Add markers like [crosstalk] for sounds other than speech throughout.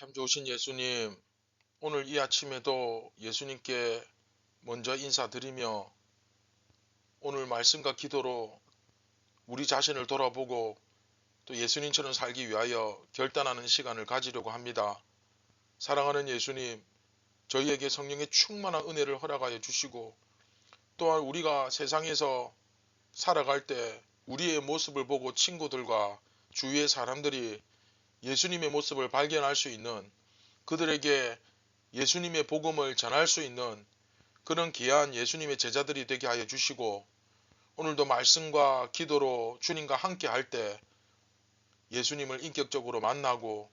참 좋으신 예수님, 오늘 이 아침에도 예수님께 먼저 인사드리며 오늘 말씀과 기도로 우리 자신을 돌아보고 또 예수님처럼 살기 위하여 결단하는 시간을 가지려고 합니다. 사랑하는 예수님, 저희에게 성령의 충만한 은혜를 허락하여 주시고 또한 우리가 세상에서 살아갈 때 우리의 모습을 보고 친구들과 주위의 사람들이 예수님의 모습을 발견할 수 있는 그들에게 예수님의 복음을 전할 수 있는 그런 귀한 예수님의 제자들이 되게 하여 주시고 오늘도 말씀과 기도로 주님과 함께 할 때 예수님을 인격적으로 만나고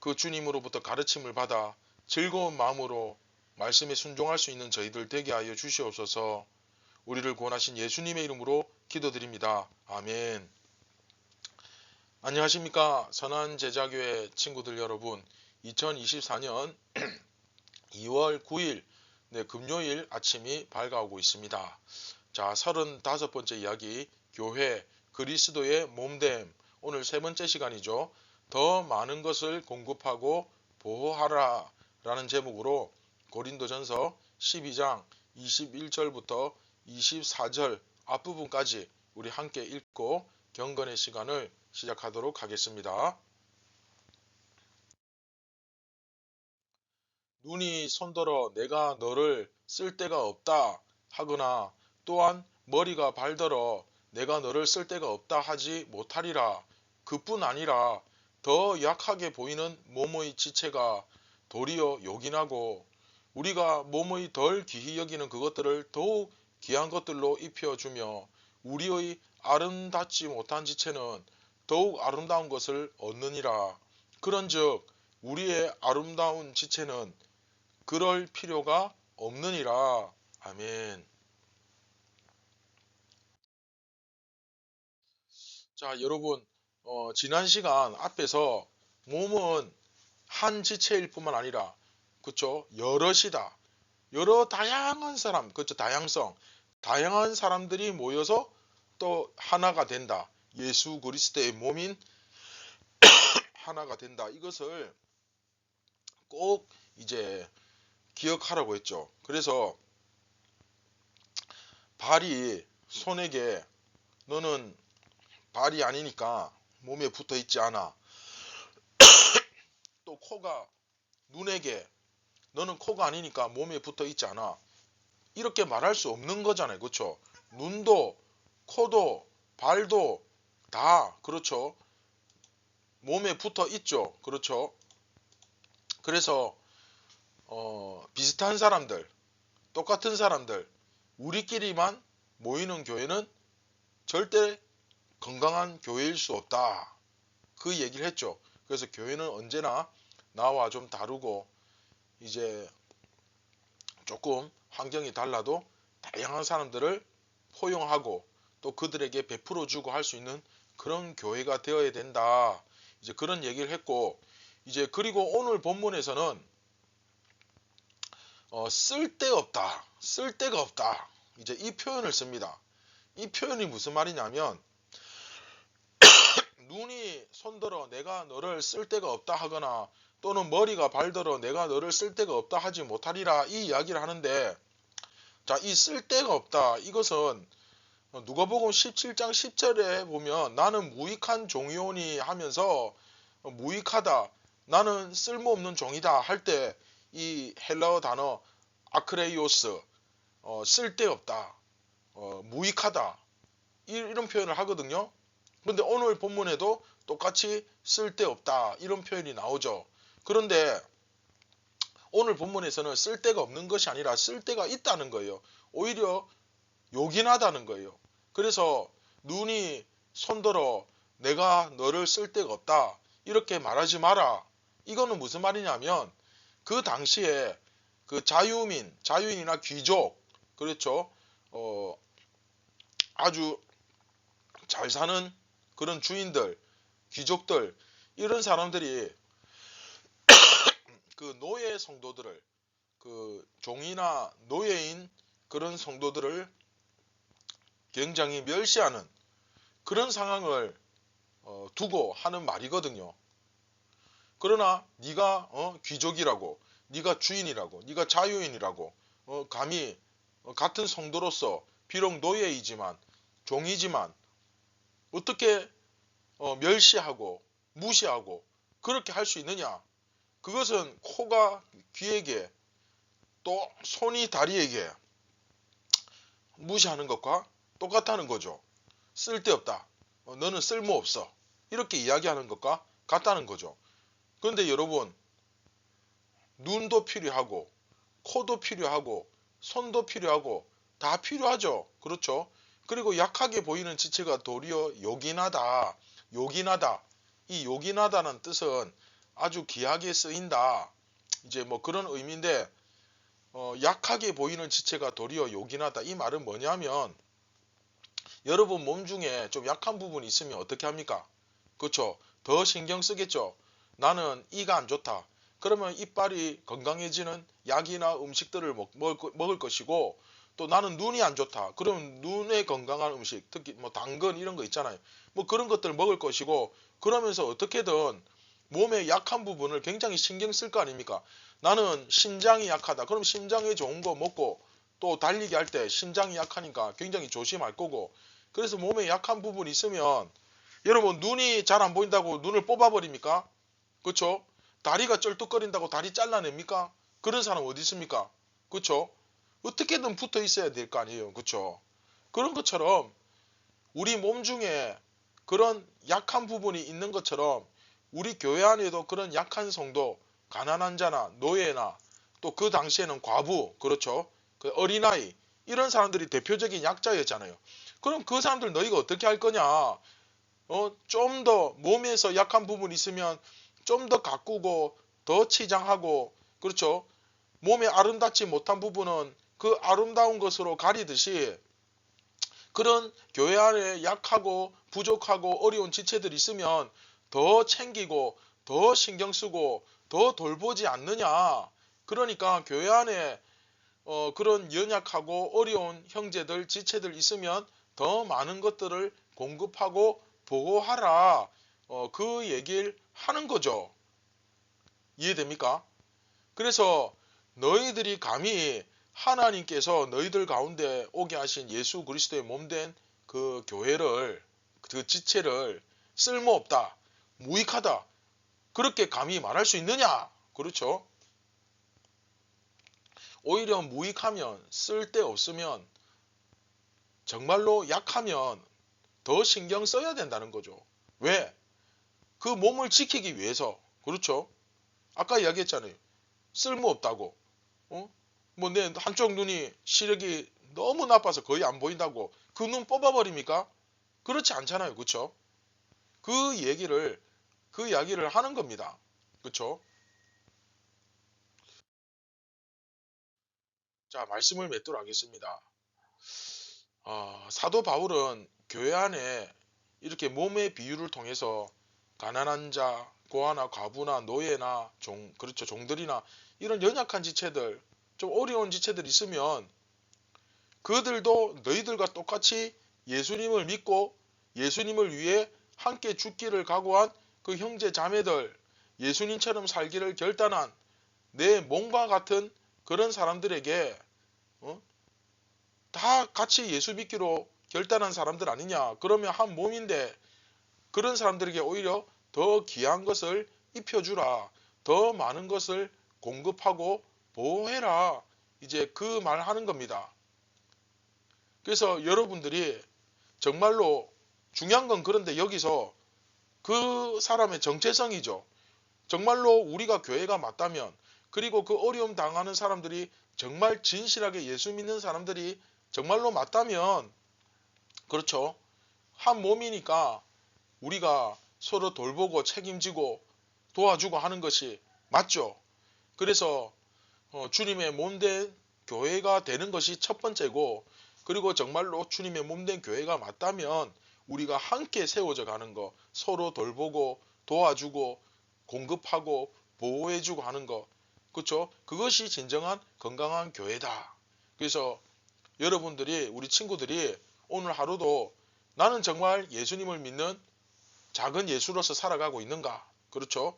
그 주님으로부터 가르침을 받아 즐거운 마음으로 말씀에 순종할 수 있는 저희들 되게 하여 주시옵소서 우리를 구원하신 예수님의 이름으로 기도드립니다. 아멘. 안녕하십니까. 선한 제자교회 친구들 여러분. 2024년 2월 9일 네, 금요일 아침이 밝아오고 있습니다. 자, 35번째 이야기 교회 그리스도의 몸됨 오늘 세 번째 시간이죠. 더 많은 것을 공급하고 보호하라 라는 제목으로 고린도전서 12장 21절부터 24절 앞부분까지 우리 함께 읽고 경건의 시간을 시작하도록 하겠습니다. 눈이 손들어 내가 너를 쓸 데가 없다 하거나 또한 머리가 발들어 내가 너를 쓸 데가 없다 하지 못하리라. 그뿐 아니라 더 약하게 보이는 몸의 지체가 도리어 요긴하고 우리가 몸의 덜 귀히 여기는 그것들을 더욱 귀한 것들로 입혀주며 우리의 아름답지 못한 지체는 더욱 아름다운 것을 얻느니라. 그런즉 우리의 아름다운 지체는 그럴 필요가 없느니라. 아멘. 자, 여러분, 어, 지난 시간 앞에서 몸은 한 지체일 뿐만 아니라, 그쵸? 여럿이다. 여러 다양한 사람, 그쵸? 다양성. 다양한 사람들이 모여서 또 하나가 된다. 예수 그리스도의 몸인 [coughs] 하나가 된다. 이것을 꼭 이제 기억하라고 했죠. 그래서 발이 손에게 너는 발이 아니니까 몸에 붙어 있지 않아. [coughs] 또 코가 눈에게 너는 코가 아니니까 몸에 붙어 있지 않아. 이렇게 말할 수 없는 거잖아요. 그렇죠? 눈도 코도 발도 다 그렇죠. 몸에 붙어 있죠. 그렇죠. 그래서 어, 비슷한 사람들, 똑같은 사람들, 우리끼리만 모이는 교회는 절대 건강한 교회일 수 없다. 그 얘기를 했죠. 그래서 교회는 언제나 나와 좀 다르고 이제 조금 환경이 달라도 다양한 사람들을 포용하고 또 그들에게 베풀어 주고 할 수 있는 그런 교회가 되어야 된다. 이제 그런 얘기를 했고 이제 그리고 오늘 본문에서는 어, 쓸데없다. 쓸데가 없다. 이제 이 표현을 씁니다. 이 표현이 무슨 말이냐면 [coughs] 눈이 손들어 내가 너를 쓸데가 없다 하거나 또는 머리가 발들어 내가 너를 쓸데가 없다 하지 못하리라 이 이야기를 하는데 자, 이 쓸데가 없다. 이것은 누가복음 17장 10절에 보면 나는 무익한 종이오니 하면서 무익하다. 나는 쓸모없는 종이다 할 때 이 헬라어 단어 아크레이오스 어, 쓸데없다. 어, 무익하다. 이런 표현을 하거든요. 근데 오늘 본문에도 똑같이 쓸데없다. 이런 표현이 나오죠. 그런데 오늘 본문에서는 쓸데가 없는 것이 아니라 쓸데가 있다는 거예요. 오히려 요긴하다는 거예요. 그래서 눈이 손들어 내가 너를 쓸 데가 없다. 이렇게 말하지 마라. 이거는 무슨 말이냐면 그 당시에 그 자유민, 자유인이나 귀족, 그렇죠. 어, 아주 잘 사는 그런 주인들, 귀족들, 이런 사람들이 [coughs] 그 노예 성도들을, 그 종이나 노예인 그런 성도들을 굉장히 멸시하는 그런 상황을 어, 두고 하는 말이거든요. 그러나 네가 어, 귀족이라고, 네가 주인이라고, 네가 자유인이라고, 어, 감히 어, 같은 성도로서 비록 노예이지만 종이지만 어떻게 어, 멸시하고 무시하고 그렇게 할 수 있느냐? 그것은 코가 귀에게 또 손이 다리에게 무시하는 것과 똑같다는 거죠. 쓸데없다. 어, 너는 쓸모없어. 이렇게 이야기하는 것과 같다는 거죠. 그런데 여러분 눈도 필요하고 코도 필요하고 손도 필요하고 다 필요하죠. 그렇죠? 그리고 약하게 보이는 지체가 도리어 요긴하다. 요긴하다. 이 요긴하다는 뜻은 아주 귀하게 쓰인다. 이제 뭐 그런 의미인데 어, 약하게 보이는 지체가 도리어 요긴하다. 이 말은 뭐냐면 여러분 몸 중에 좀 약한 부분이 있으면 어떻게 합니까? 그렇죠? 더 신경 쓰겠죠. 나는 이가 안 좋다. 그러면 이빨이 건강해지는 약이나 음식들을 먹, 먹을, 것이고 또 나는 눈이 안 좋다. 그러면 눈에 건강한 음식, 특히 뭐 당근 이런 거 있잖아요. 뭐 그런 것들 먹을 것이고 그러면서 어떻게든 몸의 약한 부분을 굉장히 신경 쓸 거 아닙니까? 나는 심장이 약하다. 그럼 심장에 좋은 거 먹고 또 달리기 할 때 심장이 약하니까 굉장히 조심할 거고 그래서 몸에 약한 부분이 있으면 여러분 눈이 잘 안 보인다고 눈을 뽑아버립니까? 그렇죠? 다리가 쩔뚝거린다고 다리 잘라냅니까? 그런 사람 어디 있습니까? 그렇죠? 어떻게든 붙어 있어야 될 거 아니에요. 그렇죠? 그런 것처럼 우리 몸 중에 그런 약한 부분이 있는 것처럼 우리 교회 안에도 그런 약한 성도, 가난한 자나 노예나 또 그 당시에는 과부, 그렇죠? 그 어린아이 이런 사람들이 대표적인 약자였잖아요. 그럼 그 사람들 너희가 어떻게 할 거냐? 어, 좀 더 몸에서 약한 부분이 있으면 좀 더 가꾸고 더 치장하고 그렇죠? 몸에 아름답지 못한 부분은 그 아름다운 것으로 가리듯이 그런 교회 안에 약하고 부족하고 어려운 지체들이 있으면 더 챙기고 더 신경 쓰고 더 돌보지 않느냐. 그러니까 교회 안에 어, 그런 연약하고 어려운 형제들, 지체들 있으면 더 많은 것들을 공급하고 보호하라. 어, 그 얘기를 하는 거죠. 이해됩니까? 그래서 너희들이 감히 하나님께서 너희들 가운데 오게 하신 예수 그리스도의 몸된 그 교회를 그 지체를 쓸모없다, 무익하다 그렇게 감히 말할 수 있느냐? 그렇죠? 오히려 무익하면 쓸데없으면 정말로 약하면 더 신경 써야 된다는 거죠. 왜? 그 몸을 지키기 위해서. 그렇죠? 아까 이야기했잖아요. 쓸모없다고. 어? 뭐 내 한쪽 눈이 시력이 너무 나빠서 거의 안 보인다고 그 눈 뽑아버립니까? 그렇지 않잖아요. 그렇죠? 그 얘기를 그 이야기를 하는 겁니다. 그렇죠? 자, 말씀을 맺도록 하겠습니다. 어, 사도 바울은 교회 안에 이렇게 몸의 비유를 통해서 가난한 자, 고아나 과부나 노예나 종, 그렇죠. 종들이나 이런 연약한 지체들, 좀 어려운 지체들 있으면 그들도 너희들과 똑같이 예수님을 믿고 예수님을 위해 함께 죽기를 각오한 그 형제 자매들, 예수님처럼 살기를 결단한 내 몸과 같은 그런 사람들에게 어? 다 같이 예수 믿기로 결단한 사람들 아니냐? 그러면 한 몸인데 그런 사람들에게 오히려 더 귀한 것을 입혀주라. 더 많은 것을 공급하고 보호해라. 이제 그 말 하는 겁니다. 그래서 여러분들이 정말로 중요한 건 그런데 여기서 그 사람의 정체성이죠. 정말로 우리가 교회가 맞다면 그리고 그 어려움 당하는 사람들이 정말 진실하게 예수 믿는 사람들이 정말로 맞다면 그렇죠. 한 몸이니까 우리가 서로 돌보고 책임지고 도와주고 하는 것이 맞죠. 그래서 어, 주님의 몸된 교회가 되는 것이 첫 번째고 그리고 정말로 주님의 몸된 교회가 맞다면 우리가 함께 세워져 가는 거 서로 돌보고 도와주고 공급하고 보호해주고 하는 거 그렇죠? 그것이 진정한 건강한 교회다. 그래서 여러분들이 우리 친구들이 오늘 하루도 나는 정말 예수님을 믿는 작은 예수로서 살아가고 있는가? 그렇죠?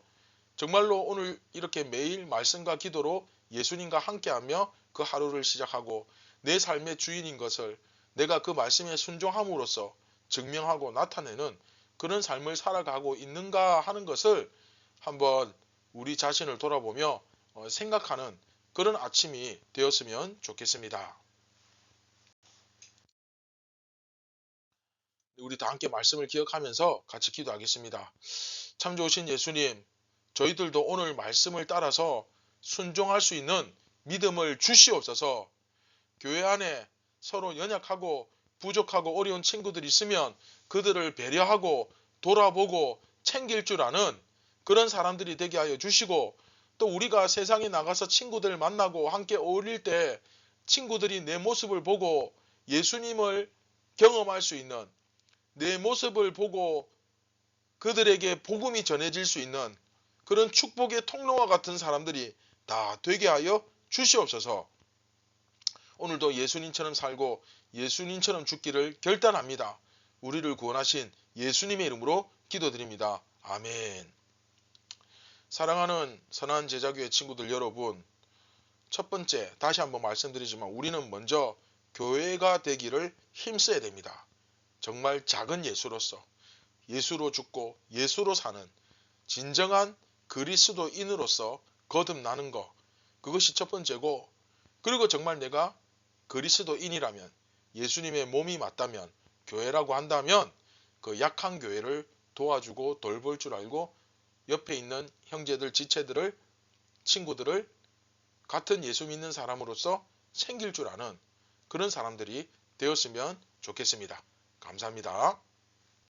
정말로 오늘 이렇게 매일 말씀과 기도로 예수님과 함께하며 그 하루를 시작하고 내 삶의 주인인 것을 내가 그 말씀에 순종함으로써 증명하고 나타내는 그런 삶을 살아가고 있는가 하는 것을 한번 우리 자신을 돌아보며 어, 생각하는 그런 아침이 되었으면 좋겠습니다. 우리 다 함께 말씀을 기억하면서 같이 기도하겠습니다. 참 좋으신 예수님, 저희들도 오늘 말씀을 따라서 순종할 수 있는 믿음을 주시옵소서 교회 안에 서로 연약하고 부족하고 어려운 친구들이 있으면 그들을 배려하고 돌아보고 챙길 줄 아는 그런 사람들이 되게 하여 주시고 또 우리가 세상에 나가서 친구들 만나고 함께 어울릴 때 친구들이 내 모습을 보고 예수님을 경험할 수 있는 내 모습을 보고 그들에게 복음이 전해질 수 있는 그런 축복의 통로와 같은 사람들이 다 되게 하여 주시옵소서. 오늘도 예수님처럼 살고 예수님처럼 죽기를 결단합니다. 우리를 구원하신 예수님의 이름으로 기도드립니다. 아멘. 사랑하는 선한 제자교회 친구들 여러분, 첫 번째 다시 한번 말씀드리지만 우리는 먼저 교회가 되기를 힘써야 됩니다. 정말 작은 예수로서 예수로 죽고 예수로 사는 진정한 그리스도인으로서 거듭나는 것 그것이 첫 번째고 그리고 정말 내가 그리스도인이라면 예수님의 몸이 맞다면 교회라고 한다면 그 약한 교회를 도와주고 돌볼 줄 알고 옆에 있는 형제들 지체들을 친구들을 같은 예수 믿는 사람으로서 챙길 줄 아는 그런 사람들이 되었으면 좋겠습니다. 감사합니다.